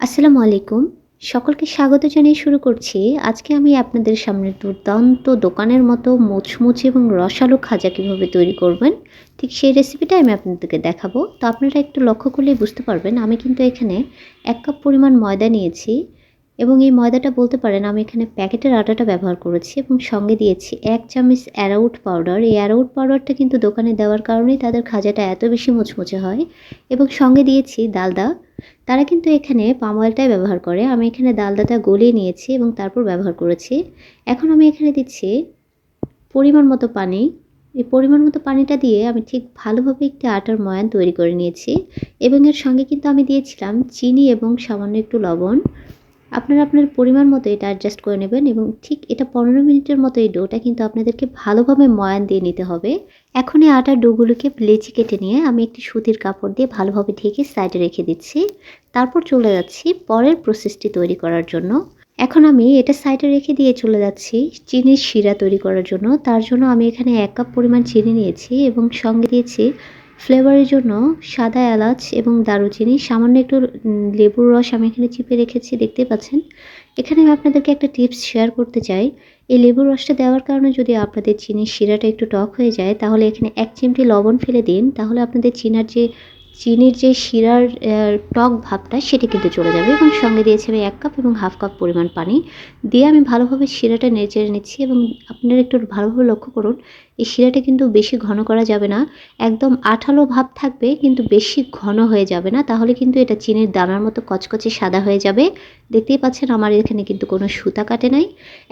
আসসালামু আলাইকুম। সকলকে স্বাগত জানিয়ে শুরু করছি। আজকে আমি আপনাদের সামনে দুর্দান্ত দোকানের মতো মুচমুচে এবং রসালো খাজা কীভাবে তৈরি করবেন, ঠিক সেই রেসিপিটা আমি আপনাদেরকে দেখাবো। তো আপনারা একটু লক্ষ্য করলেই বুঝতে পারবেন, আমি কিন্তু এখানে এক কাপ পরিমাণ ময়দা নিয়েছি এবং এই ময়দাটা বলতে পারেন আমি এখানে প্যাকেটের আটাটা ব্যবহার করেছি এবং সঙ্গে দিয়েছি এক চামচ অ্যারাউট পাউডার এই অ্যারাউট পাউডারটা কিন্তু দোকানে দেওয়ার কারণেই তাদের খাজাটা এত বেশি মুচমুচে হয় এবং সঙ্গে দিয়েছি ডালদা তারা কিন্তু এখানে পাম অয়েলটাই ব্যবহার করে। আমি এখানে ডালদাটা গলিয়ে নিয়েছি এবং তারপর ব্যবহার করেছি। এখন আমি এখানে দিচ্ছি পরিমাণ মতো পানি। এই পরিমাণ মতো পানিটা দিয়ে আমি ঠিক ভালোভাবে একটি আটার ময়ান তৈরি করে নিয়েছি এবং এর সঙ্গে কিন্তু আমি দিয়েছিলাম চিনি এবং সামান্য একটু লবণ। আপনারা আপনার পরিমাণ মতো এটা অ্যাডজাস্ট করে নেবেন এবং ঠিক এটা পনেরো মিনিটের মতো এই ডোটা কিন্তু আপনাদেরকে ভালোভাবে ময়ান দিয়ে নিতে হবে। এখন এই আটার ডোগুলোকে লেচি কেটে নিয়ে আমি একটি সুতির কাপড় দিয়ে ভালোভাবে ঢেকে সাইডে রেখে দিচ্ছি। তারপর চলে যাচ্ছি পরের প্রসেসটি তৈরি করার জন্য। এখন আমি এটা সাইডে রেখে দিয়ে চলে যাচ্ছি চিনির শিরা তৈরি করার জন্য। তার জন্য আমি এখানে এক কাপ পরিমাণ চিনি নিয়েছি এবং সঙ্গে দিয়েছি ফ্লেভারের জন্য সাদা এলাচ এবং দারুচিনি, সামান্য একটু লেবুর রস আমি এখানে চিপে রেখেছি, দেখতে পাচ্ছেন। এখানে আমি আপনাদেরকে একটা টিপস শেয়ার করতে চাই। এই লেবুর রসটা দেওয়ার কারণে যদি আপনাদের চিনির শিরাটা একটু টক হয়ে যায়, তাহলে এখানে এক চিমটি লবণ ফেলে দিন। তাহলে আপনাদের চিনার যে চিনির যে শিরার টক ভাবটা সেটি কিন্তু চলে যাবে এবং সঙ্গে দিয়েছি আমি এক কাপ এবং হাফ কাপ পরিমাণ পানি। দিয়ে আমি ভালোভাবে শিরাটা নেড়েচেড়ে নিচ্ছি এবং আপনারা একটু ভালোভাবে লক্ষ্য করুন, এই শিরাটা কিন্তু বেশি ঘন করা যাবে না। একদম আঠালো ভাব থাকবে কিন্তু বেশি ঘন হয়ে যাবে না। তাহলে কিন্তু এটা চিনির দানার মতো কচকচে সাদা হয়ে যাবে। দেখতেই পাচ্ছেন আমার এখানে কিন্তু কোনো সুতা কাটে নাই।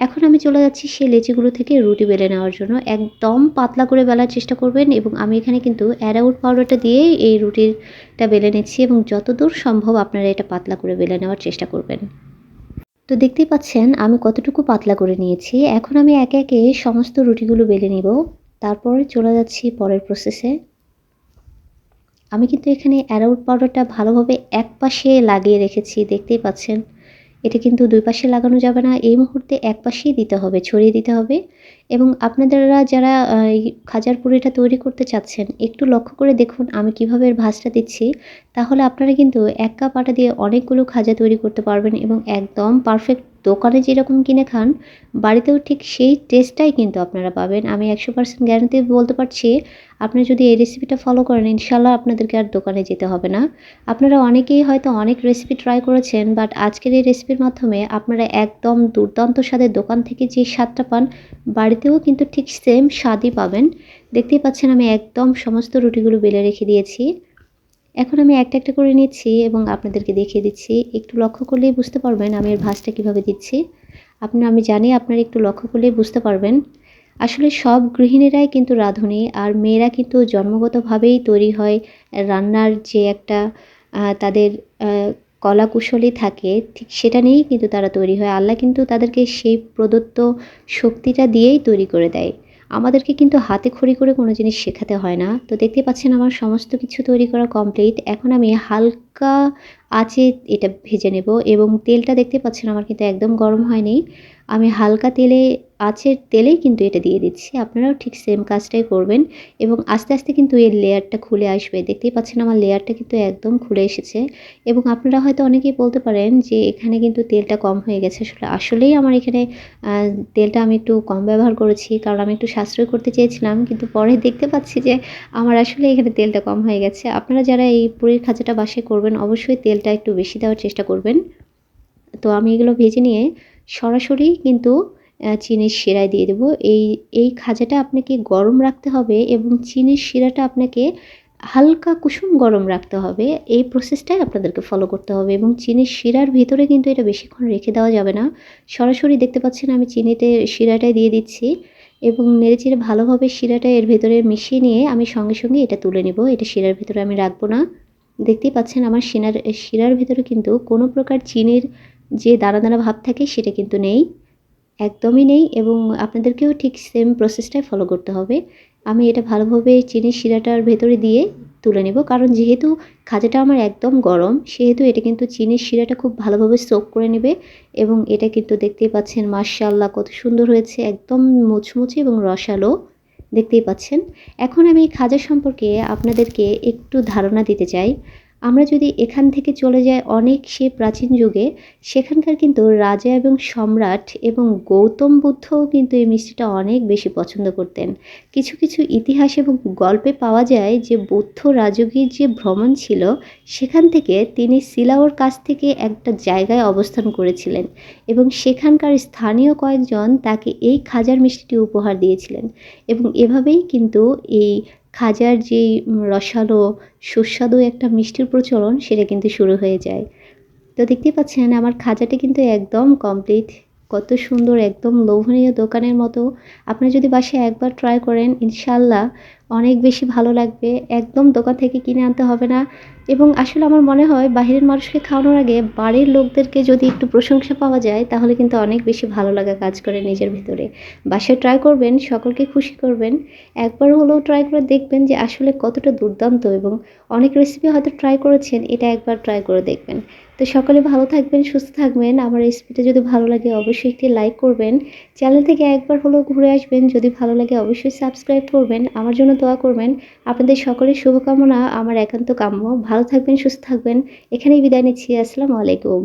এখন আমি চলে যাচ্ছি সেই লেচিগুলো থেকে রুটি বেলে নেওয়ার জন্য। একদম পাতলা করে বেলার চেষ্টা করবেন এবং আমি এখানে কিন্তু অ্যারাউট পাউডারটা দিয়েই এই রুটিটা বেলে নিচ্ছি এবং যতদূর সম্ভব আপনারা এটা পাতলা করে বেলে নেওয়ার চেষ্টা করবেন। তো দেখতেই পাচ্ছেন আমি কতটুকু পাতলা করে নিয়েছি। এখন আমি একে একে সমস্ত রুটিগুলো বেলে নিব। তারপরে চলে যাচ্ছি পরের প্রসেসে আমি কিন্তু এখানে অ্যারাউট পাউডারটা ভালোভাবে এক পাশে লাগিয়ে রেখেছি, দেখতেই পাচ্ছেন। এটা কিন্তু দুই পাশে লাগানো যাবে না। এই মুহূর্তে এক পাশেই দিতে হবে, ছড়িয়ে দিতে হবে। এবং আপনাদেরা যারা এই খাজার পুরিটা তৈরি করতে চাচ্ছেন, একটু লক্ষ্য করে দেখুন আমি কীভাবে এর ভাজটা দিচ্ছি। তাহলে আপনারা কিন্তু এক কাপ আটা দিয়ে অনেকগুলো খাজা তৈরি করতে পারবেন এবং একদম পারফেক্ট দোকানে যেরকম কিনে খান, বাড়িতেও ঠিক সেই টেস্টটাই কিন্তু আপনারা পাবেন। আমি একশো পার্সেন্ট গ্যারান্টি বলতে পারছি আপনারা যদি এই রেসিপিটা ফলো করেন ইনশাল্লাহ আপনাদেরকে আর দোকানে যেতে হবে না। আপনারা অনেকেই হয়তো অনেক রেসিপি ট্রাই করেছেন বাট আজকের এই রেসিপির মাধ্যমে আপনারা একদম দুর্দান্ত স্বাদের দোকান থেকে যে স্বাদটা পান, বাড়িতেও কিন্তু ঠিক সেম স্বাদই পাবেন। দেখতেই পাচ্ছেন আমি একদম সমস্ত রুটিগুলো বেলে রেখে দিয়েছি। এখন আমি একটা একটা করে নিচ্ছি এবং আপনাদেরকে দেখিয়ে দিচ্ছি। একটু লক্ষ্য করলেই বুঝতে পারবেন আমি এর ভাজটা কীভাবে দিচ্ছি। আপনার আমি জানি আপনারা একটু লক্ষ্য করলেই বুঝতে পারবেন। আসলে সব গৃহিণীরাই কিন্তু রাঁধুনি আর মেয়েরা কিন্তু জন্মগতভাবেই তৈরি হয় রান্নার যে একটা তাদের কলা কুশলী থাকে, ঠিক সেটা নিয়েই কিন্তু তারা তৈরি হয়। আল্লাহ কিন্তু তাদেরকে সেই প্রদত্ত শক্তিটা দিয়েই তৈরি করে দেয়। আমাদেরকে কিন্তু হাতে খড়ি করে কোনো জিনিস শেখাতে হয় না। তো দেখতে পাচ্ছেন আমার সমস্ত কিছু তৈরি করা কমপ্লিট এখন আমি হালকা আঁচে এটা ভেজে নেব এবং তেলটা দেখতে পাচ্ছেন আমার কিন্তু একদম গরম হয়নি। আমি হালকা তেলে আঁচের তেলেই কিন্তু এটা দিয়ে দিচ্ছি। আপনারাও ঠিক সেম কাজটাই করবেন এবং আস্তে আস্তে কিন্তু এর লেয়ারটা খুলে আসবে। দেখতেই পাচ্ছেন আমার লেয়ারটা কিন্তু একদম খুলে এসেছে এবং আপনারা হয়তো অনেকেই বলতে পারেন যে এখানে কিন্তু তেলটা কম হয়ে গেছে। আসলে, আসলেই আমার এখানে তেলটা আমি একটু কম ব্যবহার করেছি কারণ আমি একটু সাশ্রয় করতে চেয়েছিলাম কিন্তু পরে দেখতে পাচ্ছি যে আমার আসলে এখানে তেলটা কম হয়ে গেছে। আপনারা যারা এই পুরীর খাঁচাটা বাসে করবেন অবশ্যই তেলটা একটু বেশি দেওয়ার চেষ্টা করবেন। তো আমি এগুলো ভেজে নিয়ে সরাসরি কিন্তু চিনির শিরায় দিয়ে দেবো। এই এই খাজাটা আপনাকে গরম রাখতে হবে এবং চিনির শিরাটা আপনাকে হালকা কুসুম গরম রাখতে হবে। এই প্রসেসটাই আপনাদেরকে ফলো করতে হবে এবং চিনির শিরার ভিতরে কিন্তু এটা বেশিক্ষণ রেখে দেওয়া যাবে না। সরাসরি দেখতে পাচ্ছেন আমি চিনিতে শিরাটাই দিয়ে দিচ্ছি এবং নেড়েচেড়ে ভালোভাবে শিরাটা এর ভেতরে মিশিয়ে নিয়ে আমি সঙ্গে সঙ্গে এটা তুলে নেব। এটা শিরার ভিতরে আমি রাখব না। দেখতেই পাচ্ছেন আমার শিরার শিরার ভিতরে কিন্তু কোনো প্রকার চিনির যে দানা দানা ভাব থাকে সেটা কিন্তু নেই। একদমই নেই এবং আপনাদেরকেও ঠিক সেম প্রসেসটাই ফলো করতে হবে। আমি এটা ভালোভাবে চিনির শিরাটার ভেতরে দিয়ে তুলে নেব। কারণ যেহেতু খাজাটা আমার একদম গরম, সেহেতু এটা কিন্তু চিনির শিরাটা খুব ভালোভাবে সোক করে নেবে এবং এটা কিন্তু দেখতেই পাচ্ছেন মার্শাল্লাহ কত সুন্দর হয়েছে, একদম মুচমুচে এবং রসালো দেখতেই পাচ্ছেন। এখন আমি খাজা সম্পর্কে আপনাদেরকে একটু ধারণা দিতে চাই। আমরা যদি এখান থেকে চলে যাই অনেক সে প্রাচীন যুগে, সেখানকার কিন্তু রাজা এবং সম্রাট এবং গৌতম বুদ্ধও কিন্তু এই মিষ্টিটা অনেক বেশি পছন্দ করতেন। কিছু কিছু ইতিহাস এবং গল্পে পাওয়া যায় যে বৌদ্ধ রাজকীয় যে ভ্রমণ ছিল, সেখান থেকে তিনি সিলাওর কাছ থেকে একটা জায়গায় অবস্থান করেছিলেন এবং সেখানকার স্থানীয় কয়েকজন তাকে এই খাজার মিষ্টিটি উপহার দিয়েছিলেন এবং এভাবেই কিন্তু এই খাজার যেই রসালো, সুস্বাদু একটা মিষ্টির প্রচলন, সেটা কিন্তু শুরু হয়ে যায়। তো দেখতে পাচ্ছেন, আমার খাজাটি কিন্তু একদম কমপ্লিট কত সুন্দর, একদম লোভনীয় দোকানের মতো। আপনি যদি বাসায় একবার ট্রাই করেন ইনশাল্লাহ অনেক বেশি ভালো লাগবে। একদম দোকান থেকে কিনে আনতে হবে না। এবং আসলে আমার মনে হয় বাহিরের মানুষকে খাওয়ানোর আগে বাড়ির লোকদেরকে যদি একটু প্রশংসা পাওয়া যায়, তাহলে কিন্তু অনেক বেশি ভালো লাগা কাজ করে নিজের ভিতরে। বাসায় ট্রাই করবেন, সকলকে খুশি করবেন। একবার হলেও ট্রাই করে দেখবেন যে আসলে কতটা দুর্দান্ত এবং অনেক রেসিপি হয়তো ট্রাই করেছেন, এটা একবার ট্রাই করে দেখবেন। তো সকলে ভালো থাকবেন, সুস্থ থাকবেন। আমার রেসিপিটা যদি ভালো লাগে অবশ্যই একটি লাইক করবেন। চ্যানেল থেকে একবার হলেও ঘুরে আসবেন। যদি ভালো লাগে অবশ্যই সাবস্ক্রাইব করবেন। আমার জন্য দোয়া করবেন। আপনাদের সকলের শুভকামনা, আমার একান্ত কাম্য। ভালো থাকবেন, সুস্থ থাকবেন। এখানেই বিদায় নিচ্ছি। আসসালামু আলাইকুম।